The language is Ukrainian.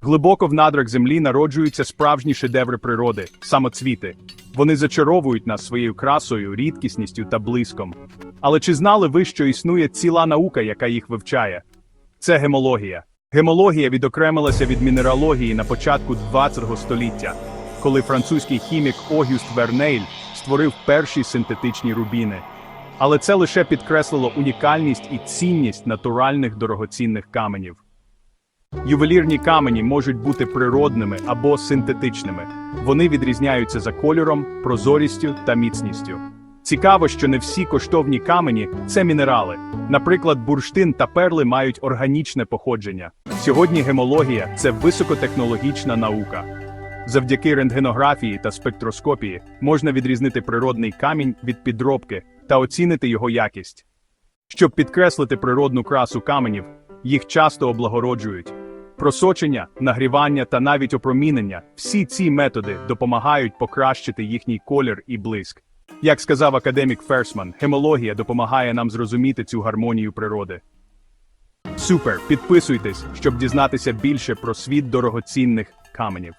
Глибоко в надрах землі народжуються справжні шедеври природи, самоцвіти. Вони зачаровують нас своєю красою, рідкісністю та блиском. Але чи знали ви, що існує ціла наука, яка їх вивчає? Це гемологія. Гемологія відокремилася від мінералогії на початку ХХ століття, коли французький хімік Огюст Вернейль створив перші синтетичні рубіни. Але це лише підкреслило унікальність і цінність натуральних дорогоцінних каменів. Ювелірні камені можуть бути природними або синтетичними. Вони відрізняються за кольором, прозорістю та міцністю. Цікаво, що не всі коштовні камені це мінерали. Наприклад, бурштин та перли мають органічне походження. Сьогодні гемологія це високотехнологічна наука. Завдяки рентгенографії та спектроскопії можна відрізнити природний камінь від підробки та оцінити його якість. Щоб підкреслити природну красу каменів, їх часто облагороджують. Просочення, нагрівання та навіть опромінення всі ці методи допомагають покращити їхній колір і блиск. Як сказав академік Ферсман, гемологія допомагає нам зрозуміти цю гармонію природи. Супер! Підписуйтесь, щоб дізнатися більше про світ дорогоцінних каменів.